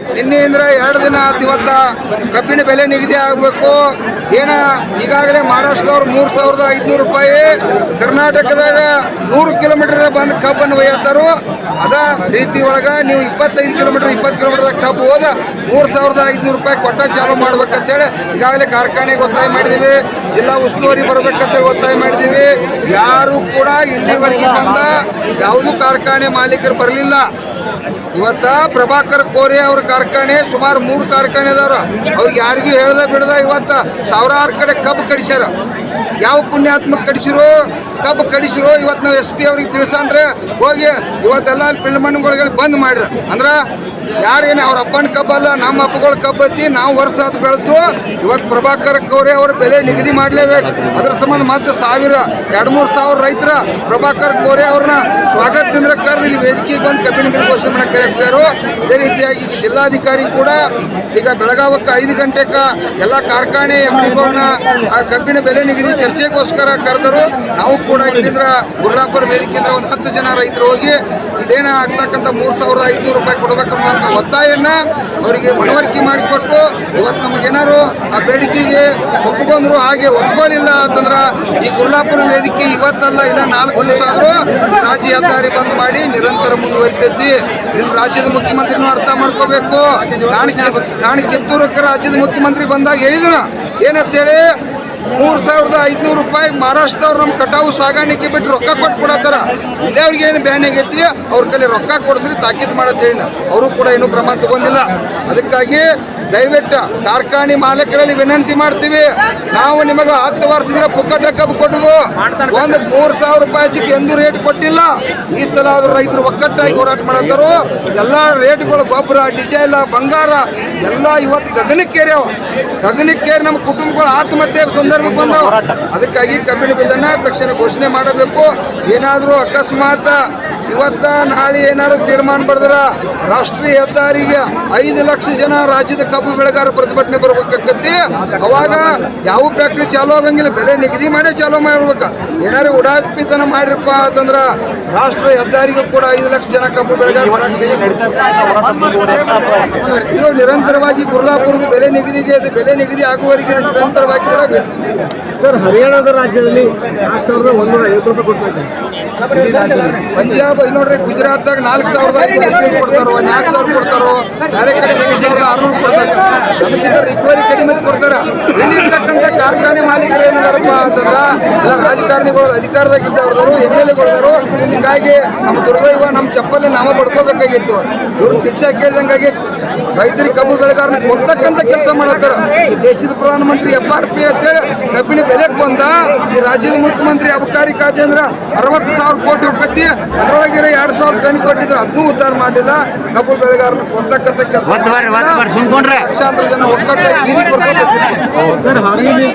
ನಿನ್ನೆಯಿಂದ ಎರಡು ದಿನ ಆತ ಇವತ್ತ ಕಬ್ಬಿನ ಬೆಲೆ ನಿಗದಿ ಆಗಬೇಕು. ಏನ, ಈಗಾಗಲೇ ಮಹಾರಾಷ್ಟ್ರದವ್ರು ಮೂರು ಸಾವಿರದ ಐದುನೂರು ರೂಪಾಯಿ, ಕರ್ನಾಟಕದಾಗ ನೂರು ಕಿಲೋಮೀಟರ್ ಬಂದು ಕಬ್ಬನ್ನು ಒಯ್ಯತ್ತಾರು. ಅದ ರೀತಿ ಒಳಗ ನೀವು ಇಪ್ಪತ್ತೈದು ಕಿಲೋಮೀಟರ್, ಇಪ್ಪತ್ತು ಕಿಲೋಮೀಟರ್ ಕಬ್ಬು ಹೋದ ಮೂರು ಸಾವಿರದ ಐದುನೂರು ರೂಪಾಯಿ ಕೊಟ್ಟ ಚಾಲು ಮಾಡ್ಬೇಕಂತೇಳಿ ಈಗಾಗಲೇ ಕಾರ್ಖಾನೆಗೆ ಒತ್ತಾಯ ಮಾಡಿದೀವಿ. ಜಿಲ್ಲಾ ಉಸ್ತುವಾರಿ ಬರ್ಬೇಕಂತೇಳಿ ಒತ್ತಾಯ ಮಾಡಿದೀವಿ. ಯಾರು ಕೂಡ ಇಲ್ಲಿವರೆಗೆ ಬಂದ ಯಾವುದೂ ಕಾರ್ಖಾನೆ ಮಾಲೀಕರು ಬರಲಿಲ್ಲ. ಇವತ್ತ ಪ್ರಭಾಕರ್ ಕೋರೆ ಅವ್ರ ಕಾರ್ಖಾನೆ ಸುಮಾರು ಮೂರು ಕಾರ್ಖಾನೆ ಅದಾರ ಅವ್ರಿಗೆ ಯಾರಿಗೂ ಹೇಳ್ದ ಬಿಡ್ದ ಇವತ್ತ ಸಾವಿರಾರು ಕಡೆ ಕಬ್ಬು ಕಡಿಸ್ಯಾರ. ಯಾವ ಪುಣ್ಯಾತ್ಮಕ್ ಕಡಿಸಿರೋ, ಕಬ್ಬು ಕಡಿಸಿರೋ ಇವತ್ತು ನಾವು ಎಸ್ ಪಿ ಅವ್ರಿಗೆ ತಿಳಿಸಂದ್ರೆ ಹೋಗಿ ಇವತ್ತೆಲ್ಲ ಪಿಂಡ್ ಮಣ್ಣುಗಳಿಗೆ ಬಂದ್ ಮಾಡ್ರ. ಅಂದ್ರ ಯಾರೇನು ಅವ್ರ ಅಪ್ಪನ ಕಬ್ಬಲ್ಲ ನಮ್ಮ ಅಪ್ಪಗಳ ಕಬ್ಬತ್ತಿ ನಾವು ವರ್ಷ ಅದು ಬೆಳೆದು ಇವತ್ತು ಪ್ರಭಾಕರ್ ಕೋರೆ ಅವ್ರ ಬೆಲೆ ನಿಗದಿ ಮಾಡಲೇಬೇಕು. ಅದ್ರ ಸಂಬಂಧ ಮತ್ತೆ ಸಾವಿರ, ಎರಡು ಮೂರು ಸಾವಿರ ರೈತರ ಪ್ರಭಾಕರ್ ಕೋರೆ ಅವ್ರನ್ನ ಸ್ವಾಗತದಿಂದ ಕರೆದು ಇಲ್ಲಿ ವೇದಿಕೆಗೆ ಬಂದು ಕಬ್ಬಿನ ಬಿಲ್ ಘೋಷಣೆ ಮಾಡಕ್ಕೆ ಕರೆಯಕ್ಕಾರು ಅದೇ ರೀತಿಯಾಗಿ ಜಿಲ್ಲಾಧಿಕಾರಿ ಕೂಡ ಈಗ ಬೆಳಗಾವಕ್ಕೆ ಐದು ಗಂಟೆಕ ಎಲ್ಲ ಕಾರ್ಖಾನೆ ಎಂಡಿಗಳನ್ನ ಆ ಕಬ್ಬಿನ ಬೆಲೆ ನಿಗದಿ ಚರ್ಚೆಗೋಸ್ಕರ ಕರೆದರು ನಾವು ಕೂಡ ಇಲ್ಲಿಂದ ಗುರ್ಲಾಪುರ ವೇದಿಕೆಯಿಂದ ಒಂದು ಹತ್ತು ಜನ ರೈತರು ಹೋಗಿ ಇದೇನ ಆಗ್ತಕ್ಕಂಥ ಮೂರು ಸಾವಿರದ ಐದುನೂರು ರೂಪಾಯಿ ಕೊಡಬೇಕನ್ನುವಂಥ ಒತ್ತಾಯನ್ನ ಅವರಿಗೆ ಮನವರಿಕೆ ಮಾಡಿಕೊಟ್ಟು ಇವತ್ತು ನಮಗೇನಾರು ಆ ಬೇಡಿಕೆಗೆ ಒಪ್ಪಿಕೊಂಡ್ರು ಹಾಗೆ ಒಪ್ಕೋಲಿಲ್ಲ ಅಂತಂದ್ರೆ ಈ ಗುರುಳಾಪುರ ವೇದಿಕೆ ಇವತ್ತಲ್ಲ ಇಲ್ಲ ನಾಲ್ಕು ದಿವಸ ಆದರೂ ರಾಜ್ಯ ಹೆದ್ದಾರಿ ಬಂದ್ ಮಾಡಿ ನಿರಂತರ ಮುಂದುವರಿತೈತಿ. ನಿಮ್ಮ ರಾಜ್ಯದ ಮುಖ್ಯಮಂತ್ರಿನೂ ಅರ್ಥ ಮಾಡ್ಕೋಬೇಕು. ನಾನು ನಾನು ಕಿತ್ತೂರಕ್ಕೆ ರಾಜ್ಯದ ಮುಖ್ಯಮಂತ್ರಿ ಬಂದಾಗ ಹೇಳಿದ್ರು. ಏನಂತೇಳಿ ಮೂರು ಸಾವಿರದ ಐದುನೂರು ರೂಪಾಯಿ ಮಹಾರಾಷ್ಟ್ರದವ್ರು ನಮ್ಮ ಕಟಾವು ಸಾಗಾಣಿಕೆ ಬಿಟ್ಟು ರೊಕ್ಕ ಕೊಟ್ಟು ಕೊಡತ್ತಾರ ಇಲ್ಲೇ ಅವ್ರಿಗೆ ಏನು ಬ್ಯಾನ್ ಆಗೈತಿ ಅವ್ರ ಕೈಲಿ ರೊಕ್ಕ ಕೊಡಿಸ್ರಿ ತಾಕೀತು ಹೇಳಿ. ಅವರು ಕೂಡ ಏನು ಕ್ರಮ ತಗೊಂಡಿಲ್ಲ. ಅದಕ್ಕಾಗಿ ದಯವಿಟ್ಟು ಕಾರ್ಖಾನೆ ಮಾಲೀಕರಲ್ಲಿ ವಿನಂತಿ ಮಾಡ್ತೀವಿ. ನಾವು ನಿಮಗೆ ಹತ್ತು ವರ್ಷದಿಂದ ಪುಕ್ಕಟ ಕಬ್ಬು ಕೊಟ್ಟದು ಒಂದು ಮೂರು ಸಾವಿರ ರೂಪಾಯಿ ಚಿಕ್ಕ ಎಂದೂ ರೇಟ್ ಕೊಟ್ಟಿಲ್ಲ. ಈ ಸಲ ಆದ್ರೂ ರೈತರು ಒಕ್ಕಟ್ಟಾಗಿ ಹೋರಾಟ ಮಾಡತ್ತಾರು? ಎಲ್ಲ ರೇಟ್ಗಳು ಗೊಬ್ಬರ, ಡಿಸೈಲ್, ಬಂಗಾರ, ಎಲ್ಲ ಇವತ್ತು ಗಗನಕ್ಕೇರ್ಯಾವ ಗಗನಕ್ಕೇರಿ ನಮ್ಮ ಕುಟುಂಬಗಳು ಆತ್ಮಹತ್ಯೆ ಸಂದರ್ಭಕ್ಕೆ ಬಂದವು. ಅದಕ್ಕಾಗಿ ಕಬ್ಬಿಣ ಬಿಲ್ಲನ್ನು ತಕ್ಷಣ ಘೋಷಣೆ ಮಾಡಬೇಕು. ಏನಾದರೂ ಅಕಸ್ಮಾತ್ ಇವತ್ತ ನಾಳೆ ಏನಾದ್ರು ತೀರ್ಮಾನ ಬರೆದ್ರ ರಾಷ್ಟ್ರೀಯ ಹೆದ್ದಾರಿಗೆ ಐದು ಲಕ್ಷ ಜನ ರಾಜ್ಯದ ಕಬ್ಬು ಬೆಳೆಗಾರ ಪ್ರತಿಭಟನೆ ಬರ್ಬೇಕಾಗತ್ತಿ. ಅವಾಗ ಯಾವ ಫ್ಯಾಕ್ಟ್ರಿ ಚಾಲೂ ಆಗಂಗಿಲ್ಲ, ಬೆಲೆ ನಿಗದಿ ಮಾಡೇ ಚಾಲು ಮಾಡ್ಬೇಕು. ಏನಾರು ಉಡಾಪಿತನ ಮಾಡಿರಪ್ಪ ಅಂತಂದ್ರ ರಾಷ್ಟ್ರೀಯ ಹೆದ್ದಾರಿಗೂ ಕೂಡ ಐದು ಲಕ್ಷ ಜನ ಕಬ್ಬು ಬೆಳೆಗಾರ ಇದು ನಿರಂತರವಾಗಿ ಗುರ್ಲಾಪುರದ ಬೆಲೆ ನಿಗದಿಗೆ, ಅದು ಬೆಲೆ ನಿಗದಿ ಆಗುವವರೆಗೆ ನಿರಂತರವಾಗಿ ಕೂಡ ಸರ್, ಹರಿಯಾಣದ ರಾಜ್ಯದಲ್ಲಿ ನಾಲ್ಕು ಸಾವಿರದ ಒಂದೂರ ಐವತ್ತು ರೂಪಾಯಿ ಕೊಡ್ತಾ ಪಂಜಾಬ್ ಇಲ್ಲಿ ನೋಡ್ರಿ, ಗುಜರಾತ್ದಾಗ ನಾಲ್ಕು ಸಾವಿರದ ಐನೂರು ಕೊಡ್ತಾರೋ, ನಾಲ್ಕು ಸಾವಿರ ಕೊಡ್ತಾರೋ ಬೇರೆ ಕಡೆ ಐದು ಆರ್ನೂರು ಕೊಡ್ತಾರೆ. ನಮಗಿಂತ ರಿಕ್ವರಿ ಕಡಿಮೆ ಕೊಡ್ತಾರ. ಇಲ್ಲಿರ್ತಕ್ಕಂಥ ಕಾರ್ಖಾನೆ ಮಾಲೀಕರು ಏನಾರಪ್ಪ ಅಂತಂದ್ರೆ ಎಲ್ಲ ರಾಜಕಾರಣಿಗಳು ಅಧಿಕಾರದಾಗಿದ್ದವ್ರದವರು ಎಂ ಎಲ್ ಎಗಳಿದ್ರು ಹಿಂಗಾಗಿ ನಮ್ಮ ದುರ್ದೈವ ನಮ್ಮ ಚಪ್ಪಲಿ ನಾಮ ಪಡ್ಕೋಬೇಕಾಗಿತ್ತು. ಇವ್ರು ಭಿಕ್ಷಾ ಕೇಳಿದಂಗಾಗಿ ರೈತರಿಗೆ ಕಬ್ಬು ಬೆಳೆಗಾರನ ಕೊಡ್ತಕ್ಕಂಥ ಕೆಲಸ ಮಾಡತ್ತಾರ. ಈ ದೇಶದ ಪ್ರಧಾನಮಂತ್ರಿ ಎಫ್ ಆರ್ ಪಿ ಅಂತೇಳಿ ಕಬ್ಬಿನ ಬೆಲೆ ಬಂದ ಈ ರಾಜ್ಯದ ಮುಖ್ಯಮಂತ್ರಿ ಅಬಕಾರಿ ಖಾತೆ ಅಂದ್ರೆ ಅರವತ್ತು ಸಾವಿರ ಕೋಟಿ ಕತ್ತಿ ಅದರೊಳಗಿರೋ ಎರಡು ಸಾವಿರ ಟನ್ ಕೊಟ್ಟಿದ್ರು. ಅದನ್ನೂ ಉದ್ಧಾರ ಮಾಡಿಲ್ಲ. ಕಬ್ಬು ಬೆಳೆಗಾರನ ಕೊಡ್ತಕ್ಕಂಥ ಕೆಲಸ ಲಕ್ಷಾಂತರ ಜನ ಬೀದಿಗೆ ಬರ್ತಾರೆ